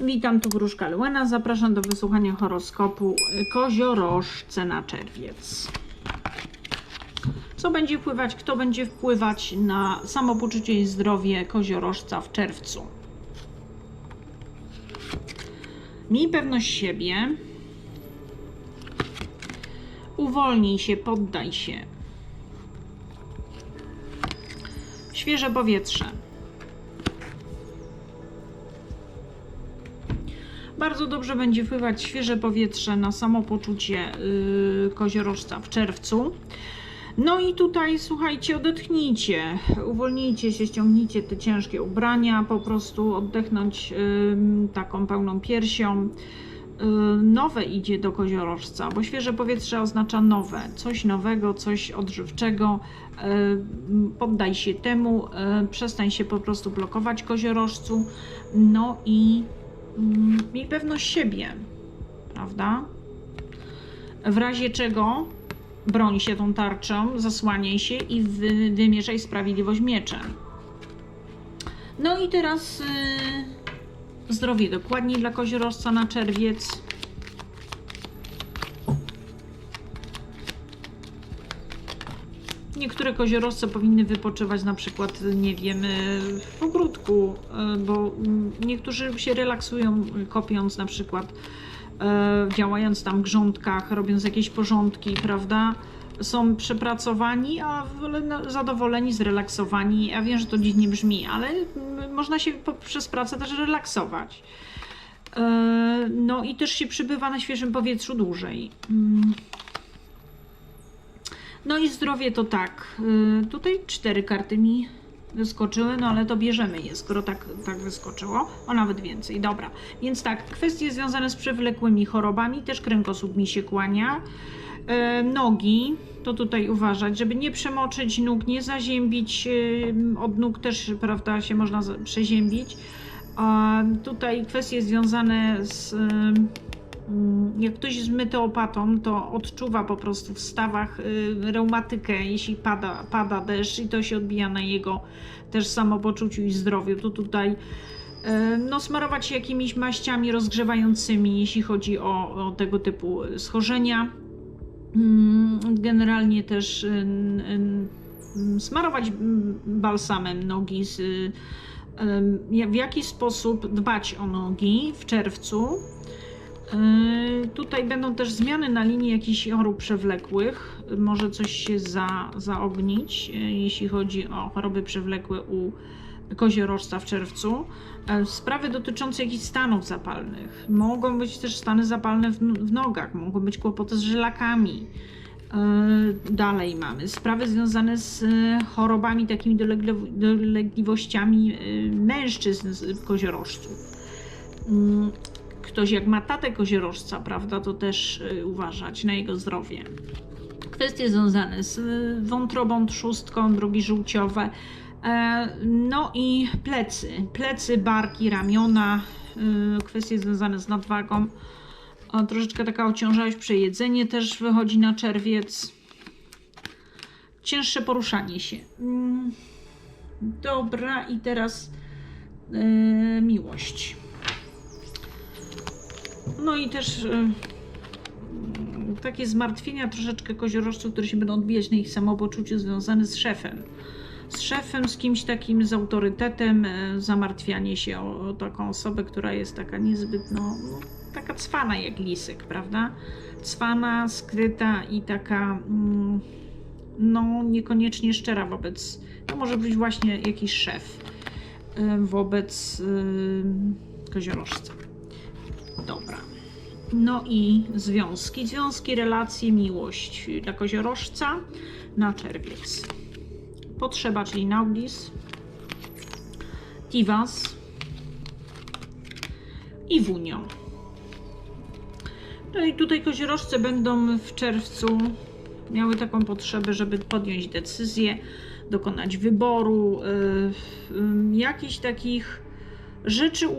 Witam, tu Gruszka Luena. Zapraszam do wysłuchania horoskopu koziorożce na czerwiec. Co będzie wpływać, kto będzie wpływać na samopoczucie i zdrowie koziorożca w czerwcu? Miej pewność siebie. Uwolnij się, poddaj się. Świeże powietrze. Bardzo dobrze będzie wpływać świeże powietrze na samopoczucie yy, koziorożca w czerwcu. No i tutaj słuchajcie, odetchnijcie, uwolnijcie się, ściągnijcie te ciężkie ubrania, po prostu oddechnąć ym, taką pełną piersią. Yy, nowe idzie do koziorożca, bo świeże powietrze oznacza nowe, coś nowego, coś odżywczego. Yy, poddaj się temu, yy, przestań się po prostu blokować koziorożcu. No i miej pewność siebie, prawda? W razie czego broń się tą tarczą, zasłaniaj się i wy, wymierzaj sprawiedliwość mieczem. No i teraz y, zdrowie dokładniej dla koziorożca na czerwiec. Niektóre koziorożce powinny wypoczywać na przykład, nie wiem, y, w ogródku, y, bo mm, niektórzy się relaksują y, kopiąc na przykład, działając tam w grządkach, robiąc jakieś porządki, prawda? Są przepracowani, a zadowoleni, zrelaksowani. Ja wiem, że to dziwnie brzmi, ale mm, można się poprzez pracę też relaksować. No i też się przybywa na świeżym powietrzu dłużej. No i zdrowie to tak. y, Tutaj cztery karty mi wyskoczyły, no ale to bierzemy je, skoro tak, tak wyskoczyło. O, nawet więcej. Dobra. Więc tak, kwestie związane z przewlekłymi chorobami, też kręgosłup mi się kłania. E, nogi, to tutaj uważać, żeby nie przemoczyć nóg, nie zaziębić. y, Od nóg też, prawda, się można przeziębić. A tutaj kwestie związane z. y, Jak ktoś z meteopatą, to odczuwa po prostu w stawach y, reumatykę, jeśli pada, pada deszcz i to się odbija na jego też samopoczuciu i zdrowiu. To tutaj y, no, smarować się jakimiś maściami rozgrzewającymi, jeśli chodzi o, o tego typu schorzenia. Mm, Generalnie też y, smarować mm, balsamem nogi w jaki sposób dbać o nogi w czerwcu. Yy, Tutaj będą też zmiany na linii jakichś chorób przewlekłych. Może coś się za, zaognić, yy, jeśli chodzi o choroby przewlekłe u koziorożca w czerwcu. Yy, Sprawy dotyczące jakichś stanów zapalnych. Mogą być też stany zapalne w, w nogach, mogą być kłopoty z żylakami. Yy, Dalej mamy sprawy związane z chorobami, takimi dolegliwościami mężczyzn z koziorożców. Yy, ktoś jak ma tatę koziorożca, prawda, to też y, uważać na jego zdrowie. Kwestie związane z y, wątrobą, trzustką, drogi żółciowe. E, No i plecy, plecy, barki, ramiona, y, kwestie związane z nadwagą. Troszeczkę taka ociążałość, przejedzenie też wychodzi na czerwiec. Cięższe poruszanie się. Mm, Dobra, i teraz y, miłość. No i też y, takie zmartwienia troszeczkę koziorożców, które się będą odbijać na ich samopoczuciu związane z szefem. Z szefem, z kimś takim, z autorytetem, y, zamartwianie się o, o taką osobę, która jest taka niezbyt, no, no taka cwana jak lisek, prawda? Cwana, skryta i taka, mm, no niekoniecznie szczera wobec, to może być właśnie jakiś szef y, wobec y, koziorożca. Dobra. No i związki. Związki, relacje, miłość dla koziorożca na czerwiec. Potrzeba, czyli Naugis, Tivas i Wunio. No i tutaj koziorożce będą w czerwcu miały taką potrzebę, żeby podjąć decyzję, dokonać wyboru, yy, yy, jakichś takich rzeczy y,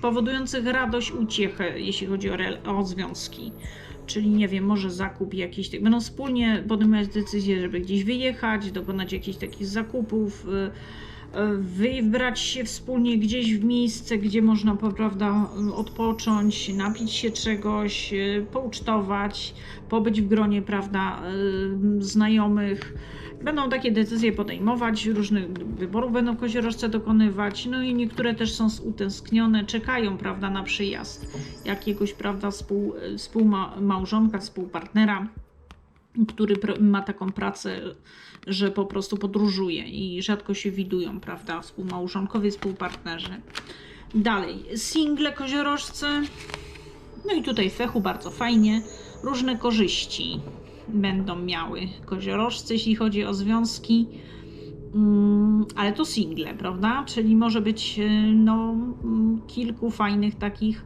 powodujących radość, uciechę, jeśli chodzi o, o związki. Czyli nie wiem, może zakup jakiś. Będą wspólnie podejmować decyzję, żeby gdzieś wyjechać, dokonać jakichś takich zakupów, y, wybrać się wspólnie gdzieś w miejsce, gdzie można prawda, odpocząć, napić się czegoś, e, poucztować, pobyć w gronie prawda, e, znajomych. Będą takie decyzje podejmować, różnych wyborów będą koziorożce dokonywać, no i niektóre też są utęsknione, czekają prawda, na przyjazd jakiegoś prawda, współ, współmałżonka, współpartnera który ma taką pracę, że po prostu podróżuje i rzadko się widują, prawda, współmałżonkowie, współpartnerzy. Dalej, single koziorożce. No i tutaj fechu bardzo fajnie. Różne korzyści będą miały koziorożce, jeśli chodzi o związki. Mm, ale to single, prawda? Czyli może być e, no, mm, kilku fajnych takich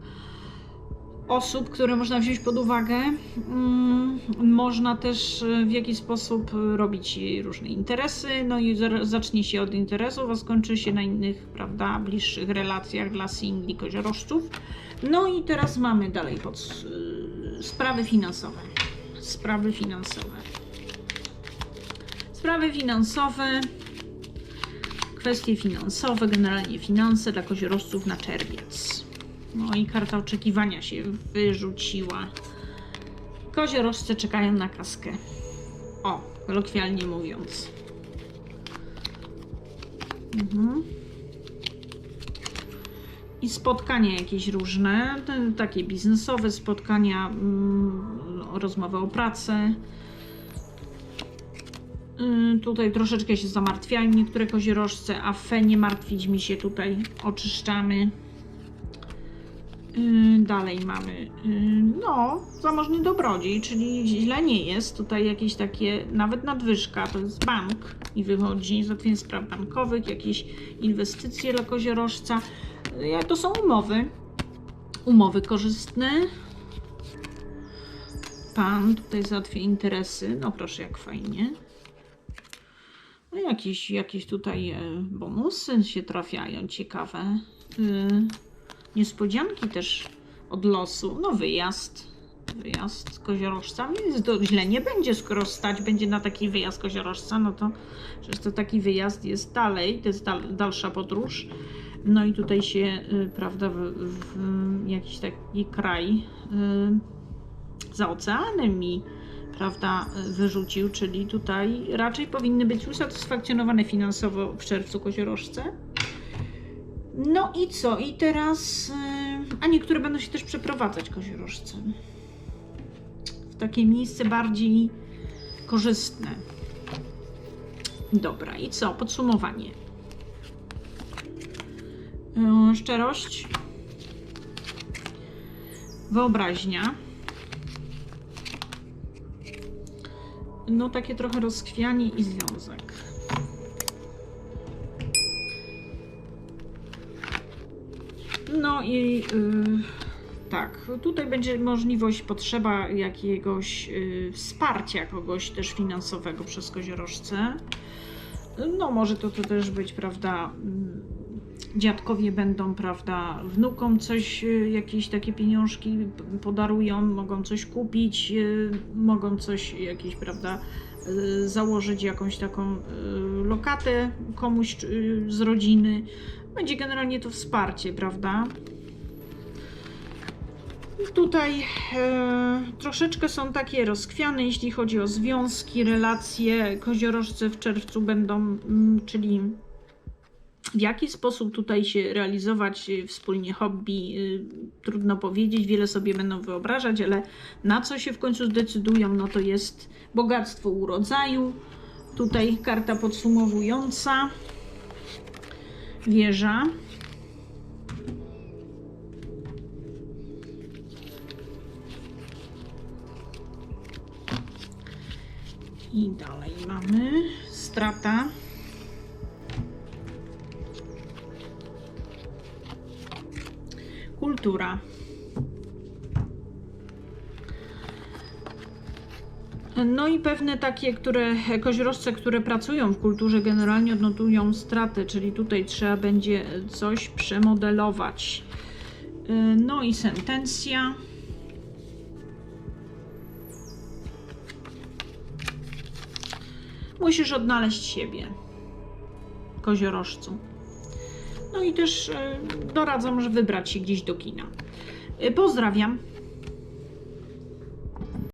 osób, które można wziąć pod uwagę. Mm, Można też e, w jakiś sposób e, robić różne interesy, no i za- zacznie się od interesów, a skończy się na innych, prawda, bliższych relacjach dla singli koziorożców. No i teraz mamy dalej pod s- sprawy finansowe. Sprawy finansowe. Sprawy finansowe, kwestie finansowe, generalnie finanse dla koziorożców na czerwiec. No i karta oczekiwania się wyrzuciła. Koziorożce czekają na kaskę. O, kolokwialnie mówiąc. Mhm. I spotkania jakieś różne, takie biznesowe spotkania, mm, rozmowy o pracę. Y, Tutaj troszeczkę się zamartwiają niektóre koziorożce, a fe nie martwić mi się tutaj oczyszczamy. Yy, Dalej mamy, yy, no, zamożny dobrodziej, czyli źle nie jest. Tutaj jakieś takie, nawet nadwyżka, to jest bank i wychodzi, załatwienie spraw bankowych, jakieś inwestycje dla koziorożca. Yy, To są umowy, umowy korzystne. Pan tutaj załatwia interesy, no proszę, jak fajnie. No jakieś, jakieś tutaj e, bonusy się trafiają, ciekawe. Niespodzianki też od losu. No wyjazd. Wyjazd z koziorożcami, więc to źle nie będzie, skoro stać będzie na taki wyjazd koziorożca, no to przecież to taki wyjazd jest dalej, to jest dal, dalsza podróż. No i tutaj się, y, prawda, w, w jakiś taki kraj y, za oceanem mi, prawda, wyrzucił, czyli tutaj raczej powinny być usatysfakcjonowane finansowo w czerwcu koziorożce. No i co? I teraz. yy, A niektóre będą się też przeprowadzać koziorożce. W takie miejsce bardziej korzystne. Dobra, i co? Podsumowanie. Yy, Szczerość. Wyobraźnia. No, takie trochę rozchwianie i związek. No i y, tak, tutaj będzie możliwość, potrzeba jakiegoś y, wsparcia kogoś też finansowego przez koziorożce. No może to, to też być, prawda, mm, dziadkowie będą, prawda, wnukom coś, y, jakieś takie pieniążki podarują, mogą coś kupić, y, mogą coś, jakieś, prawda, założyć jakąś taką y, lokatę komuś y, z rodziny. Będzie generalnie to wsparcie, prawda? Tutaj e, troszeczkę są takie rozkwiane, jeśli chodzi o związki, relacje. Koziorożce w czerwcu będą, mm, czyli w jaki sposób tutaj się realizować y, wspólnie hobby, y, trudno powiedzieć, wiele sobie będą wyobrażać, ale na co się w końcu zdecydują, no to jest bogactwo urodzaju. Tutaj karta podsumowująca. Wieża. I dalej mamy strata. Kultura. No i pewne takie, które koziorożce, które pracują w kulturze generalnie odnotują straty, czyli tutaj trzeba będzie coś przemodelować. No i sentencja. Musisz odnaleźć siebie, koziorożcu. No i też e, doradzam, że wybrać się gdzieś do kina. E, Pozdrawiam.